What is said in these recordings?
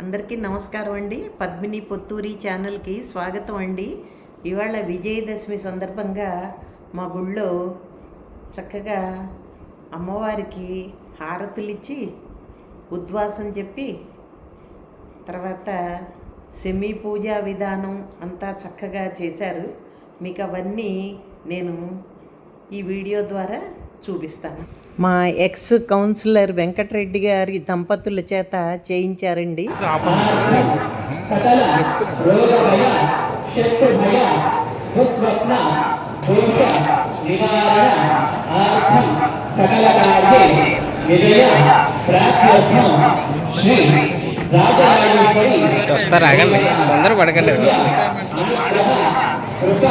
అందరికీ నమస్కారం అండి. పద్మిని పొత్తూరి ఛానల్కి స్వాగతం అండి. ఇవాళ విజయదశమి సందర్భంగా మా గుళ్ళో చక్కగా అమ్మవారికి హారతులు ఇచ్చి ఉద్వాసం చెప్పి తర్వాత సెమీ పూజా విధానం అంతా చక్కగా చేశారు. మీకు అవన్నీ నేను ఈ వీడియో ద్వారా చూపిస్తాను. మా ఎక్స్ కౌన్సిలర్ వెంకటరెడ్డి గారి దంపతుల చేత చేయించారండి. వస్తారు ఆగండి తొందర పడకండి. కృప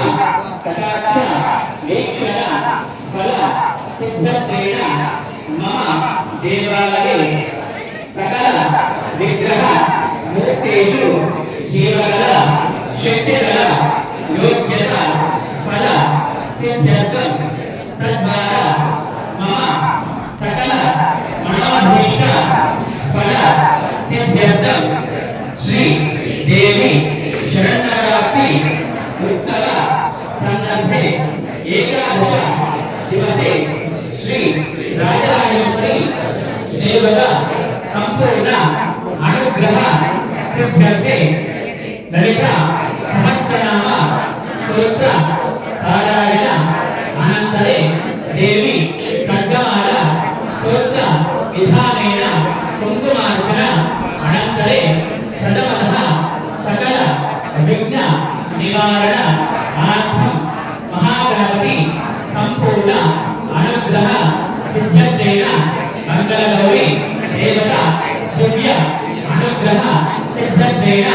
కటాక్ష వీక్షణ ఫల సిద్ధత్వేన మమ దేవాలయే సకల విగ్రహ మూర్తేషు జీవగల శక్తిగల యోగ్యత ఫల సిద్ధ్యర్థం తద్వారా మమ సకల మనోభీష్ట ఫల సిద్ధ్యర్థం శ్రీ దేవి శరణరాత్రి ఉత్సవ సందర్భే ఏకాదశ దివసే శ్రీ రాజరాజేశ్వరి దేవత సంపూర్ణ అనుగ్రహ సిద్ధ్యర్థే లలిత సహస్రనామ స్తోత్ర పారాయణ అనంతరే దేవి ఖడ్గమాల స్తోత్ర విధానేన కుంకుమార్చన అనంతరే ప్రథమః సకల విఘ్న నివారణ ఆర్థం सिद्धत्वेन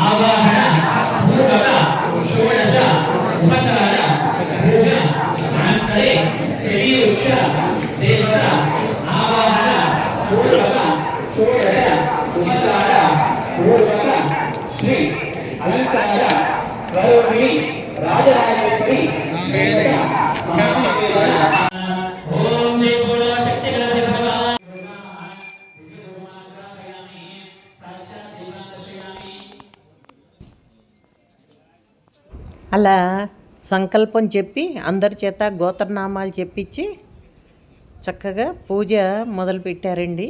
आवाहन पूर्वक षोडश उपचार पूजा अनन्तरे शरीरुक्ष देवता आवाहन पूर्वक षोडश उपचार पूर्वक श्री अलङ्कार करोमि राजराज అలా సంకల్పం చెప్పి అందరి చేత గోత్రనామాలు చెప్పించి చక్కగా పూజ మొదలుపెట్టారండి.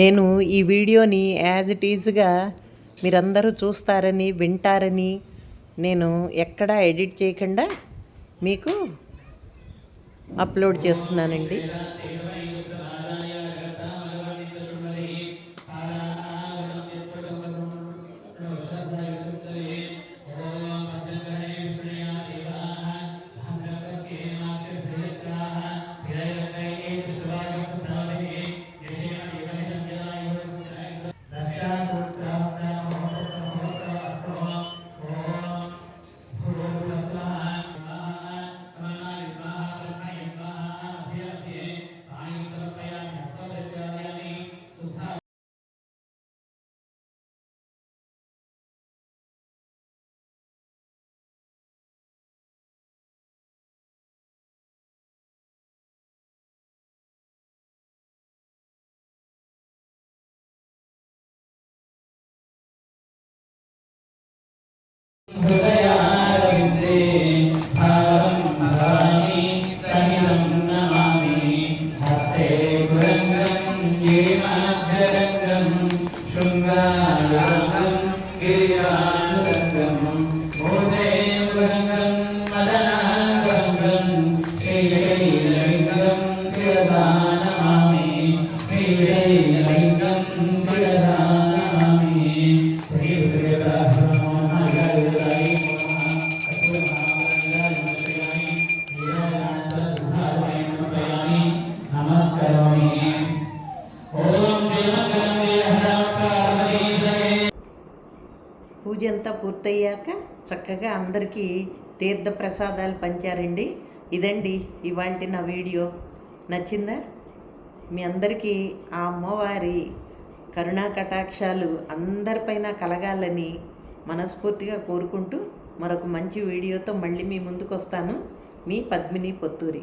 నేను ఈ వీడియోని యాజ్ ఇట్ ఈజ్గా మీరందరూ చూస్తారని వింటారని నేను ఎక్కడా ఎడిట్ చేయకుండా మీకు అప్లోడ్ చేస్తున్నానండి. శృంగారాంగం గిరియానురంగం మోదే గురంగం మదనాభంగం శ్రీశైలలింగం శిరసా నమామి శ్రీశైలలింగం శిరసా నమామి అంతా పూర్తయ్యాక చక్కగా అందరికీ తీర్థ ప్రసాదాలు పంచారండి. ఇదండి ఇవాంటి నా వీడియో. నచ్చిందా? మీ అందరికీ ఆ అమ్మవారి కరుణా కటాక్షాలు అందరిపైన కలగాలని మనస్ఫూర్తిగా కోరుకుంటూ మరొక మంచి వీడియోతో మళ్ళీ మీ ముందుకు వస్తాను మీ పద్మిని పొత్తూరి.